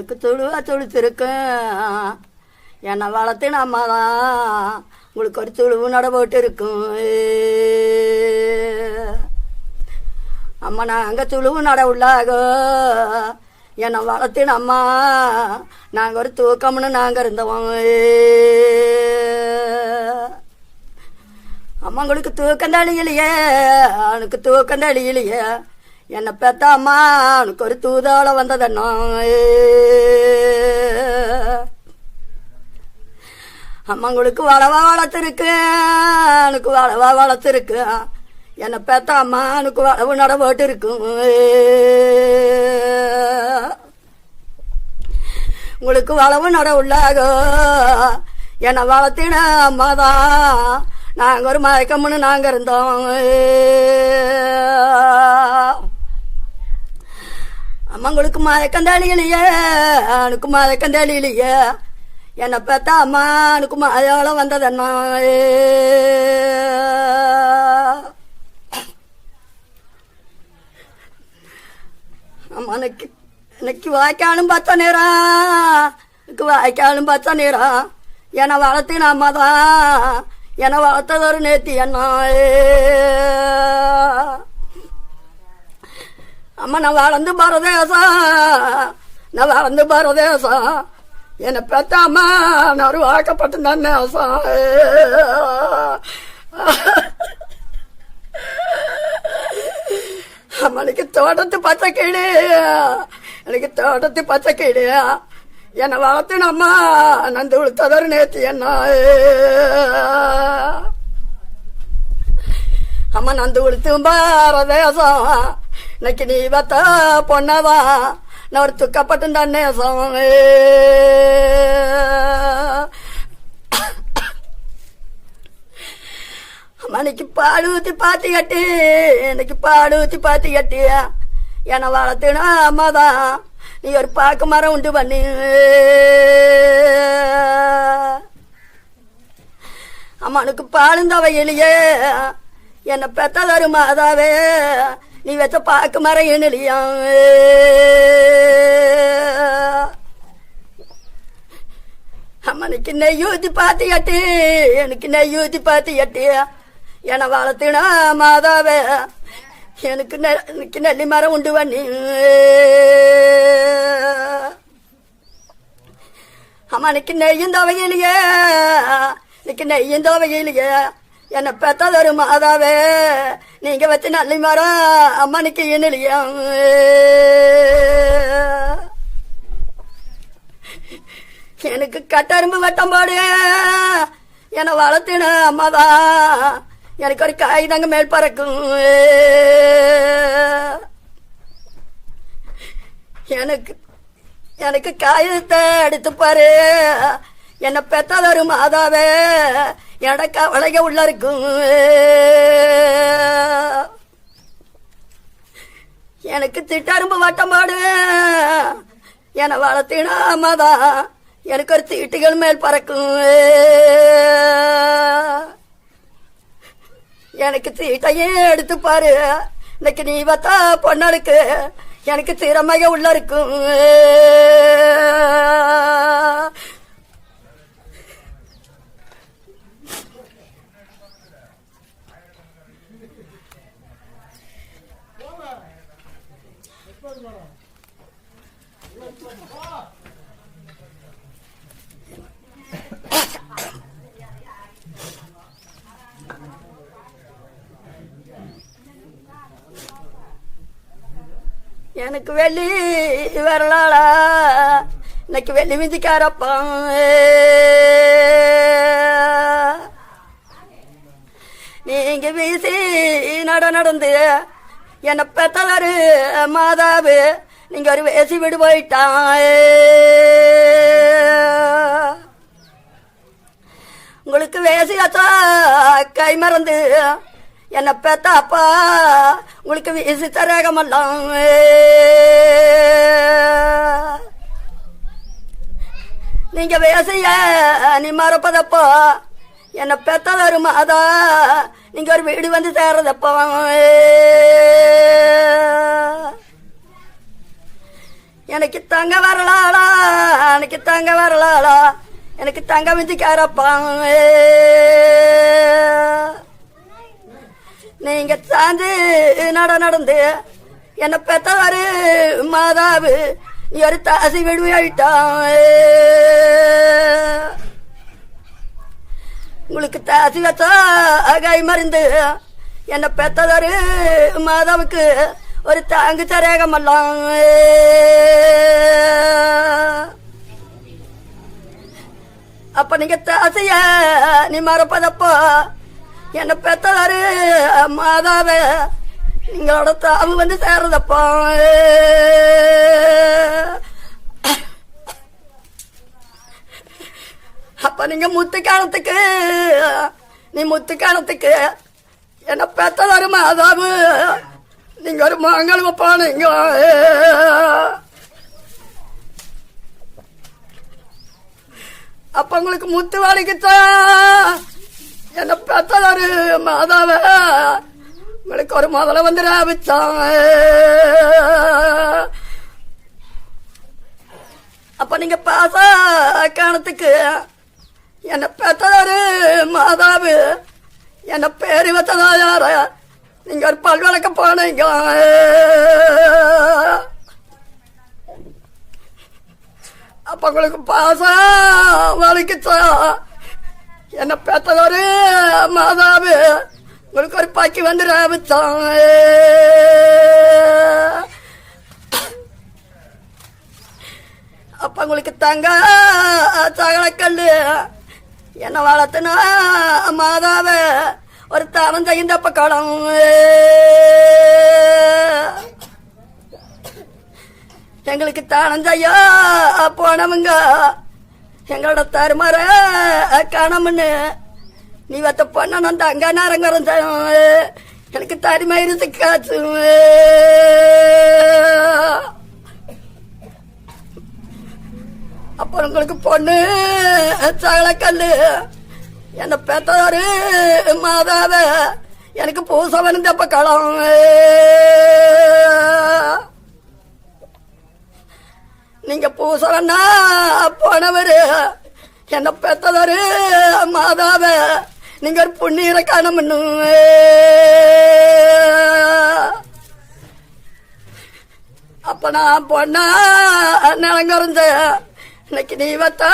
உங்களுக்கு துளுவா துளுத்திருக்கும் என்னை வளர்த்தின அம்மா தான் உங்களுக்கு ஒரு துழுவு நடபோட்டு இருக்கும் அம்மா நாங்கள் துழுவு நட உள்ளாகோ. என்னை வளர்த்தின அம்மா நாங்கள் ஒரு தூக்கம்னு நாங்கள் இருந்தோம். அம்மா உங்களுக்கு தூக்கம் தழியிலையே அவனுக்கு தூக்கம் தழியிலையே என்னை பெத்த அம்மா ஒரு தூதால வந்ததன்னோ அம்மா உங்களுக்கு வளவா வளர்த்துருக்கு அவனுக்கு வளவா வளர்த்துருக்கு. என்னை பெத்த அம்மா வளவு நடவோட்டு இருக்கும் உங்களுக்கு வளவு நட உள்ளாகோ என்னை வளர்த்தின அம்மா தான். நாங்கள் ஒரு மயக்கம்னு நாங்கள் இருந்தோம். அம்மங்களுக்கு மயக்கந்தாளிகளையே மயக்கம் மயக்கந்தாளிகளையே என்னை பார்த்தா அம்மா அனுக்கு மழையோളം வந்ததண்ணா அம்மா. எனக்கு எனக்கு வாய்க்காலும் பச்சை நேரம் எனக்கு வாய்க்காலும் பச்சை நேரம் என்னை வளர்த்தின அம்மா தான். என்னை வளர்த்தது ஒரு நேத்தி அண்ணா. அம்மா நான் வளர்ந்து பரதேசம் நான் வளர்ந்து பரதேசம் என்னை பெத்த அம்மா நான் ஒரு வாக்கப்பட்டு தான் நேசம் அம்மா எனக்கு தோட்டத்து பச்சை கீடு எனக்கு தோட்டத்து பச்சை கீடு என்னை வளர்த்தினம்மா நந்து உளுத்ததர் நேத்தி என்ன. அம்மா நந்து உளுத்தும் பாரதேசம் இன்னைக்கு நீ பத்த பொண்ணவா? நான் ஒரு துக்கப்பட்டு தான் நேசம் மணிக்கு பாடு ஊற்றி பாத்தி கட்டி. எனக்கு பாடு ஊற்றி பாத்தி கட்டியா. என்னை வளர்த்துனா அம்மாதான் நீ ஒரு பாக்கு மரம் உண்டு பண்ணி. அம்மனுக்கு பாலும் தவையிலையே என்னை பெத்ததரு மாதாவே நீ வச்ச பாக்கு மரம் என்னலையா? அம்மனுக்கு நெய் ஊற்றி பாத்தி கட்டி எனக்கு நெய் ஊற்றி பாத்தி கட்டி என வளர்த்தினா மாதாவே எனக்கு எனக்கு நெல்லி மரம் உண்டு பண்ணி அம்மனுக்கு நெய்யும் துவையிலையே எனக்கு நெய்யும் துவையிலையே என்னை ஒரு மாதாவே நீங்க வச்சு நல்லி மரம் அம்மனுக்கு இனலையா? எனக்கு கட்டரும்பு வெட்டம் போடு. என்னை வளர்த்தின அம்மாதான் எனக்கு ஒரு காய் தாங்க மேல் பறக்கும். எனக்கு எனக்கு காயத்தை எடுத்து பாரு. என்னை பெற்றதொரு மாதாவே எனக்கு வளைக உள்ள இருக்கும் எனக்கு திட்டரும்பு வட்டம் என என்னை வளர்த்தினா எனக்கு ஒரு தீட்டுகள் மேல் பறக்கும் எனக்கு தீட்டையே எடுத்து பாரு. இன்னைக்கு நீ பார்த்தா பொண்ணனுக்கு எனக்கு திறமைய உள்ள இருக்கும் எனக்கு வெள்ளி வரலாளா. இன்னைக்கு வெள்ளி மிதிக்காரப்பா. நீங்க வீசி நட நடந்து என்னை பெத்தலரு மாதாவு நீங்க ஒரு வேசி விடு போயிட்டான் உங்களுக்கு வேசி கை மறந்து என்னை பெத்த அப்பா உங்களுக்கு வீசி தரகமெல்லாம் நீங்க வேசைய நீ மறப்பதப்போ. என்னை பெத்த மாதா நீங்க ஒரு வீடு வந்து சேர்றதப்போ. எனக்கு தங்க வரலாளா எனக்கு தங்க வரலாளா எனக்கு தங்க விந்திக்காரப்பா நீங்க சாந்து நட நடந்து. என்ன பெத்தவாரு மாதாவு ஒரு தாசி விடுவிட்டான் உங்களுக்கு தாசி வச்சா கை மருந்து. என்ன பெத்ததாரு மாதாவுக்கு ஒரு தாங்கு தரேகமெல்லாம் அப்ப நீங்க தாசைய நீ மறப்பதப்போ? என்ன பெத்ததாரு மாதாவே? நீங்களோட தாவு வந்து சேர்றதப்போ அப்ப நீங்க முத்து காலத்துக்கு நீ முத்து காலத்துக்கு என்ன பெத்ததாரு மாதாவு? நீங்க ஒரு மங்களம் போனீங்க அப்ப உங்களுக்கு முத்து வாழைக்குத்தான் என்ன பெத்ததாரு மாதாவ? உங்களுக்கு ஒரு முதல்ல வந்து ராபிச்சாங்க அப்ப நீங்க பாச காணத்துக்கு என்ன பெத்ததாரு மாதாவு? என்ன பேரு வச்சதா யார? நீங்க ஒரு பல்வழக்க போனீங்க. அப்ப உங்களுக்கு பாசம் வலிக்குச்சா? என்ன பெத்ததொரு மாதாவு உங்களுக்கு ஒரு பாக்கி வந்து ராபித்தான் அப்ப உங்களுக்கு தங்க சகலக்கல்லு என்ன வளர்த்துனா மாதாவ ஒரு தானம் செய்யுந்தப்ப பக்கம் எங்களுக்கு தானம் செய்ய போனவங்க எங்களோட தருமாற கணமுன்னு. நீ வத்த பொண்ண நான் தங்க நேரங்கிறேன் எனக்கு தருமயிருந்து காச்சு அப்புறம் உங்களுக்கு பொண்ணு சகலக்கல்லு என்ன பெத்ததாரு மாதாவ. எனக்கு பூசவன் தப்ப களம் நீங்க பூசலன்னா போனவரு. என்ன பெத்ததாரு மாதாவ. நீங்க ஒரு புண்ணீரை காணமுன்னு அப்ப நான் பொண்ணா நிலங்கறந்த இன்னைக்கு நீ வத்தா.